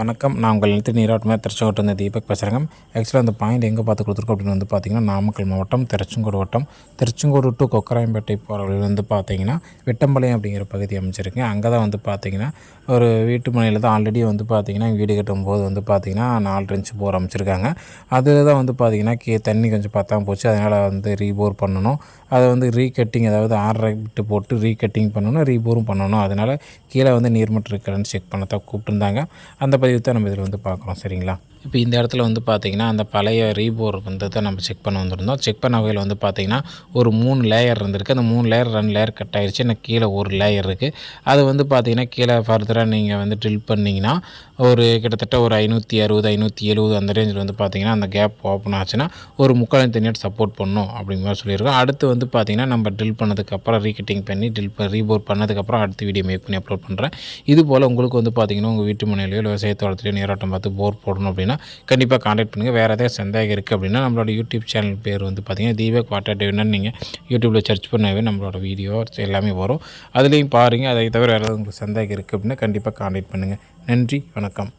வணக்கம். நான் உங்கள் நிலத்து நீராட்டமாக திருச்செங்கோட்டு வந்து தீபக் பேசுகிறேங்க ஆக்சுவலாக அந்த பாயிண்ட் எங்கே பார்த்து கொடுத்துருக்கோம் அப்படின்னு வந்து பார்த்தீங்கன்னா நாமக்கல் மாவட்டம் திருச்செங்கோடு வட்டம். திருச்செங்கோடு டு கொக்கராயம்பேட்டை போகிறவர்கள் வந்து பார்த்தீங்கன்னா விட்டம்பாளையம் அப்படிங்கிற பகுதி அமைச்சிருக்கேன் அங்கே தான் வந்து பார்த்தீங்கன்னா ஒரு வீட்டு மனையில் தான் ஆல்ரெடி வந்து பார்த்தீங்கன்னா வீடு கட்டும்போது வந்து பார்த்தீங்கன்னா நாலு இன்ச்சு போர் அமைச்சிருக்காங்க. அதில் தான் வந்து பார்த்தீங்கன்னா கே தண்ணி கொஞ்சம் பத்தாமல் போச்சு. அதனால் வந்து ரீபோர் பண்ணணும். அதை வந்து ரீகட்டிங் அதாவது ஆர்டரை விட்டு போட்டு ரீகட்டிங் பண்ணணும் ரீபோரும் பண்ணணும். அதனால் கீழே வந்து நீர்மட்டம் இருக்கிறன்னு செக் பண்ண தான் கூப்பிட்டுருந்தாங்க. அந்த பதிவு தான் நம்ம இதில் வந்து பார்க்குறோம் சரிங்களா? இப்போ இந்த இடத்துல வந்து பார்த்திங்கன்னா அந்த பழைய ரீபோர் வந்து தான் நம்ம செக் பண்ண வந்திருந்தோம். செக் பண்ண வகையில் வந்து பார்த்திங்கன்னா ஒரு மூணு லேயர் இருந்திருக்கு. அந்த மூணு லேயர் ரெண்டு லேயர் கட் ஆகிடுச்சு எனக்கு கீழே ஒரு லேயர் இருக்குது அது வந்து பார்த்திங்கன்னா கீழே ஃபர்தராக நீங்கள் வந்து ட்ரில் பண்ணிங்கன்னா ஒரு கிட்டத்தட்ட ஒரு ஐநூற்றி அறுபது ஐநூற்றி எழுபது அந்த ரேஞ்சில் வந்து பார்த்திங்கன்னா அந்த கேப் ஓப்பன் ஆச்சுன்னா ஒரு முக்கால் தனியாக சப்போர்ட் பண்ணும் அப்படிங்கிற மாதிரி சொல்லியிருக்கோம். அடுத்து வந்து பார்த்திங்கன்னா நம்ம ட்ரில் பண்ணதுக்கப்புறம் ரீகட்டிங் பண்ணி ட்ரில் ரீபோர் பண்ணதுக்கப்புறம் அடுத்து வீடியோ மேக் பண்ணி அப்லோட் பண்ணுறேன் இது போல் உங்களுக்கு வந்து பார்த்திங்கன்னா உங்கள் வீட்டு மனையிலையோ விவசாய விவசாயத்தோட்டத்துலையோ நீராட்டம் பார்த்து போர் போடணும் அப்படின்னா கண்டிப்பாக காண்டாக்ட் பண்ணுங்கள் வேறு ஏதாவது சந்தேகம் இருக்குது அப்படின்னா நம்மளோட யூடியூப் சேனல் பேர் வந்து பார்த்திங்கன்னா தீபக் வாட்டர் டிவின்னு நீங்கள் யூடியூப்பில் சர்ச் பண்ணவே நம்மளோட வீடியோ எல்லாமே வரும். அதுலேயும் பாருங்கள் அதை தவிர வேறு ஏதாவது உங்களுக்கு சந்தேகம் இருக்குது அப்படின்னா கண்டிப்பாக காண்டாக்ட் பண்ணுங்கள் நன்றி. வணக்கம்.